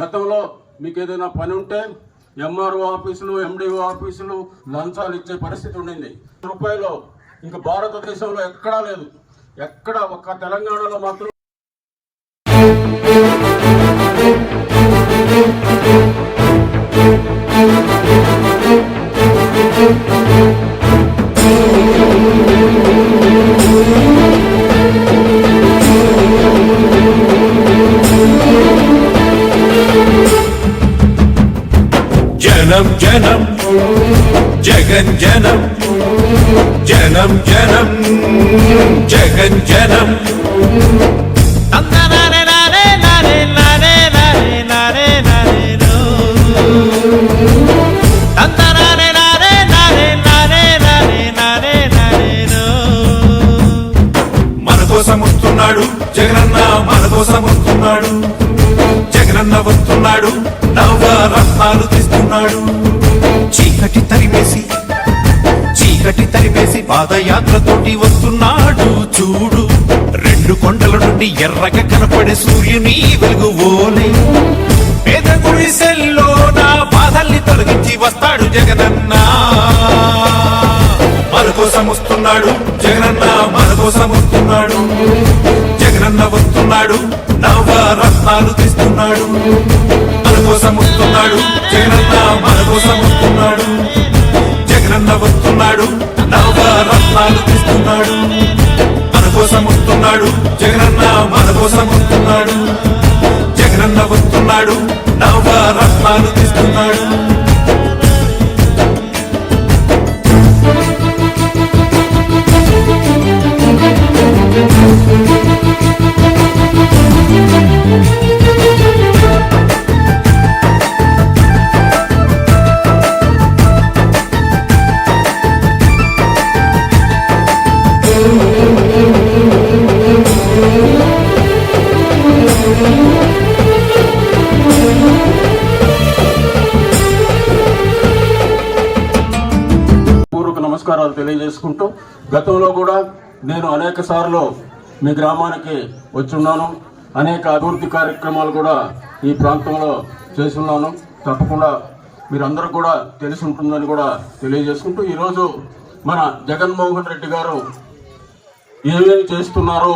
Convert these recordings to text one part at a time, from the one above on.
గతంలో మీకు ఏదైనా పని ఉంటే ఎంఆర్ఓ ఆఫీసులు ఎండిఓ ఆఫీసులు లంచాలు ఇచ్చే పరిస్థితి ఉండింది. రూపాయలు ఇంకా భారతదేశంలో ఎక్కడా లేదు. ఎక్కడ ఒక్క తెలంగాణలో మాత్రం జనం. జగన్ జనం. జనం జనం. జగన్ జనం. మన కోసం వస్తున్నాడు జగనన్న మన కోసం వస్తున్నాడు. జగనన్న వస్తున్నాడు నవ రత్నాలు తీస్తున్నాడు. చీకటి తరిమేసి చీకటి తరిమేసి పాదయాత్రతోటి వస్తున్నాడు చూడు. రెండు కొండల నుండి ఎర్రగా కనపడే సూర్యుని వెలుగు ఓలే. పేద గుడిసెల్లో నా బాధల్ని తొలగించి వస్తాడు జగనన్న. కోసం వస్తున్నాడు జగనన్న మన కోసం వస్తున్నాడు జగనన్న వస్తున్నాడు. నవ రత్నాలు తీస్తున్నాడు. మన కోసం వస్తున్నాడు జగనన్న మన కోసం వస్తున్నాడు జగనన్న వస్తున్నాడు. నవ రత్నాలు తీస్తున్నాడు. మన కోసం వస్తున్నాడు జగనన్న మన కోసం వస్తున్నాడు జగనన్న వస్తున్నాడు. నవ రత్నాలు తీస్తున్నాడు. తెలియజేసుకుంటూ గతంలో కూడా నేను అనేక సార్లు మీ గ్రామానికి వచ్చున్నాను. అనేక అభివృద్ధి కార్యక్రమాలు కూడా ఈ ప్రాంతంలో చేస్తున్నాను. తప్పకుండా మీరందరూ కూడా తెలిసి ఉంటుందని కూడా తెలియజేసుకుంటూ ఈరోజు మన జగన్మోహన్ రెడ్డి గారు ఏమేమి చేస్తున్నారో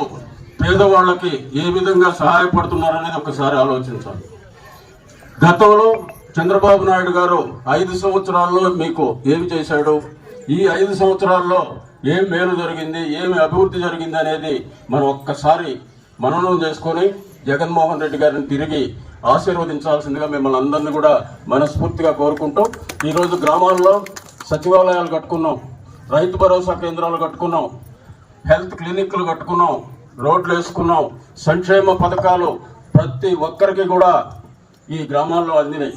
పేదవాళ్ళకి ఏ విధంగా సహాయపడుతున్నారు అనేది ఒకసారి ఆలోచించాలి. గతంలో చంద్రబాబు నాయుడు గారు ఐదు సంవత్సరాల్లో మీకు ఏమి చేశాడు? ఈ ఐదు సంవత్సరాల్లో ఏం మేలు జరిగింది ఏమి అభివృద్ధి జరిగింది అనేది మనం ఒక్కసారి మననం చేసుకొని జగన్మోహన్ రెడ్డి గారిని తిరిగి ఆశీర్వదించాల్సిందిగా మిమ్మల్ని అందరినీ కూడా మనస్ఫూర్తిగా కోరుకుంటూ ఈరోజు గ్రామాల్లో సచివాలయాలు కట్టుకున్నాం రైతు భరోసా కేంద్రాలు కట్టుకున్నాం హెల్త్ క్లినిక్లు కట్టుకున్నాం రోడ్లు వేసుకున్నాం సంక్షేమ పథకాలు ప్రతి ఒక్కరికి కూడా ఈ గ్రామాల్లో అందినాయి.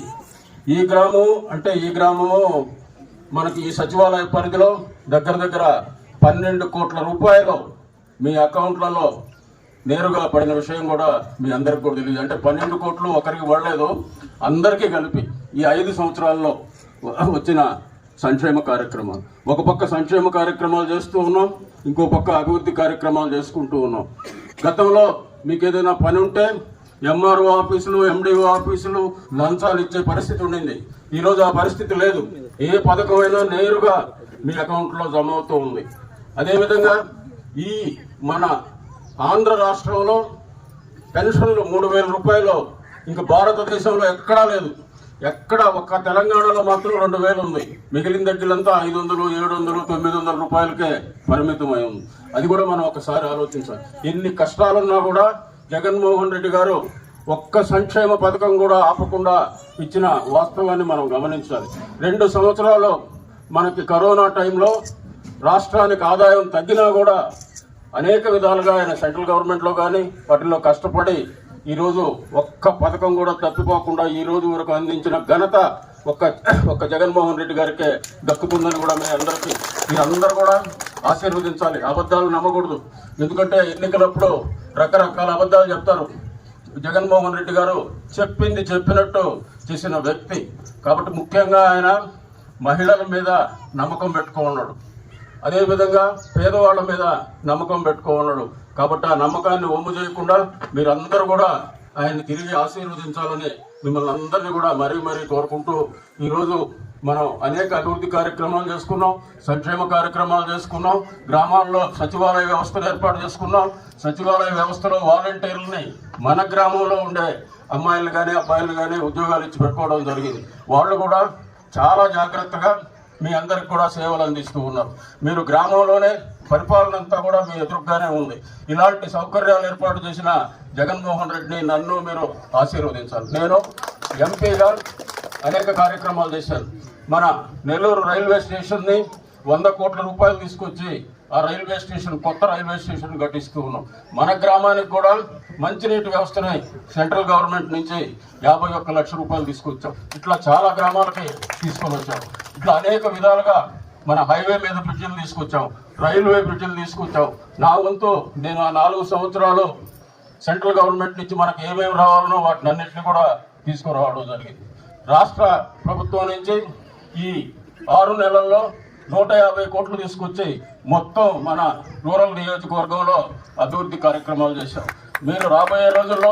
ఈ గ్రామం అంటే ఈ గ్రామము మనకి ఈ సచివాలయ పరిధిలో దగ్గర దగ్గర పన్నెండు కోట్ల రూపాయలు మీ అకౌంట్లలో నేరుగా పడిన విషయం కూడా మీ అందరికి కూడా తెలియదు. అంటే పన్నెండు కోట్లు ఒకరికి పడలేదు అందరికీ కలిపి ఈ ఐదు సంవత్సరాల్లో వచ్చిన సంక్షేమ కార్యక్రమాలు. ఒక పక్క సంక్షేమ కార్యక్రమాలు చేస్తూ ఉన్నాం ఇంకో పక్క అభివృద్ధి కార్యక్రమాలు చేసుకుంటూ ఉన్నాం. గతంలో మీకు ఏదైనా పని ఉంటే ఎంఆర్ఓ ఆఫీసులు ఎండిఓ ఆఫీసులు లంచాలు ఇచ్చే పరిస్థితి ఉండింది. ఈరోజు ఆ పరిస్థితి లేదు. ఏ పథకమైనా నేరుగా మీ అకౌంట్లో జమ అవుతూ ఉంది. అదేవిధంగా ఈ మన ఆంధ్ర రాష్ట్రంలో పెన్షన్లు మూడు వేల రూపాయలు ఇంకా భారతదేశంలో ఎక్కడా లేదు. ఎక్కడ ఒక్క తెలంగాణలో మాత్రం రెండు వేలు ఉంది. మిగిలిన దగ్గరంతా ఐదు వందలు ఏడు వందలు తొమ్మిది వందల రూపాయలకే పరిమితమై ఉంది. అది కూడా మనం ఒకసారి ఆలోచించాలి. ఎన్ని కష్టాలున్నా కూడా జగన్మోహన్ రెడ్డి గారు ఒక్క సంక్షేమ పథకం కూడా ఆపకుండా ఇచ్చిన వాస్తవాన్ని మనం గమనించాలి. రెండు సంవత్సరాలు మనకి కరోనా టైంలో రాష్ట్రానికి ఆదాయం తగ్గినా కూడా అనేక విధాలుగా ఆయన సెంట్రల్ గవర్నమెంట్లో కానీ వాటిలో కష్టపడి ఈరోజు ఒక్క పథకం కూడా తప్పిపోకుండా ఈ రోజు వరకు అందించిన ఘనత ఒక్క ఒక్క జగన్మోహన్ రెడ్డి గారికే దక్కుతుందని కూడా మీ అందరికీ మీరందరూ కూడా ఆశీర్వదించాలి. అబద్ధాలు నమ్మకూడదు. ఎందుకంటే ఎన్నికలప్పుడు రకరకాల అబద్ధాలు చెప్తారు. జగన్మోహన్ రెడ్డి గారు చెప్పింది చెప్పినట్టు చేసిన వ్యక్తి. కాబట్టి ముఖ్యంగా ఆయన మహిళల మీద నమ్మకం పెట్టుకున్నాడు అదేవిధంగా పేదవాళ్ళ మీద నమ్మకం పెట్టుకున్నాడు కాబట్టి ఆ నమ్మకాన్ని ఒమ్ము చేయకుండా మీరందరూ కూడా ఆయన తిరిగి ఆశీర్వదించాలని మిమ్మల్ని అందరినీ కూడా మరీ మరీ కోరుకుంటూ ఈరోజు మనం అనేక అభివృద్ధి కార్యక్రమాలు చేసుకున్నాం సంక్షేమ కార్యక్రమాలు చేసుకున్నాం గ్రామాల్లో సచివాలయ వ్యవస్థను ఏర్పాటు చేసుకున్నాం. సచివాలయ వ్యవస్థలో వాలంటీర్లని మన గ్రామంలో ఉండే అమ్మాయిలు కానీ అబ్బాయిలు కానీ ఉద్యోగాలు ఇచ్చి పెట్టుకోవడం జరిగింది. వాళ్ళు కూడా చాలా జాగ్రత్తగా మీ అందరికి కూడా సేవలు అందిస్తూ ఉన్నారు. మీరు గ్రామంలోనే పరిపాలన అంతా కూడా మీ ఎదురుగానే ఉంది. ఇలాంటి సౌకర్యాలు ఏర్పాటు చేసిన జగన్మోహన్ రెడ్డిని నన్ను మీరు ఆశీర్వదించాలి. నేను ఎంపీగా అనేక కార్యక్రమాలు చేశాను మన నెల్లూరు రైల్వే స్టేషన్ని వంద కోట్ల రూపాయలు తీసుకొచ్చి ఆ రైల్వే స్టేషన్ కొత్త రైల్వే స్టేషన్ కట్టిస్తూ ఉన్నాం. మన గ్రామానికి కూడా మంచినీటి వ్యవస్థని సెంట్రల్ గవర్నమెంట్ నుంచి యాభై ఒక్క లక్ష రూపాయలు తీసుకొచ్చాం. ఇట్లా చాలా గ్రామాలకి తీసుకొని వచ్చాం. ఇట్లా అనేక విధాలుగా మన హైవే మీద బ్రిడ్జిలు తీసుకొచ్చాం. రైల్వే బ్రిడ్జిలు తీసుకొచ్చాం. నా వంతు నేను ఆ నాలుగు సంవత్సరాలు సెంట్రల్ గవర్నమెంట్ నుంచి మనకు ఏమేమి రావాలనో వాటిని అన్నింటినీ కూడా తీసుకురావడం జరిగింది. రాష్ట్ర ప్రభుత్వం నుంచి ఈ ఆరు నెలల్లో నూట యాభై కోట్లు తీసుకొచ్చి మొత్తం మన రూరల్ నియోజకవర్గంలో అభివృద్ధి కార్యక్రమాలు చేశాం. మీరు రాబోయే రోజుల్లో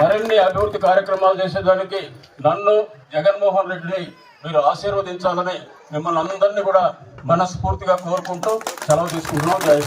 మరిన్ని అభివృద్ధి కార్యక్రమాలు చేసేదానికి నన్ను జగన్మోహన్ రెడ్డిని మీరు ఆశీర్వదించాలని మిమ్మల్ని అందరినీ కూడా మనస్ఫూర్తిగా కోరుకుంటూ సెలవు తీసుకుంటున్నాం. జయ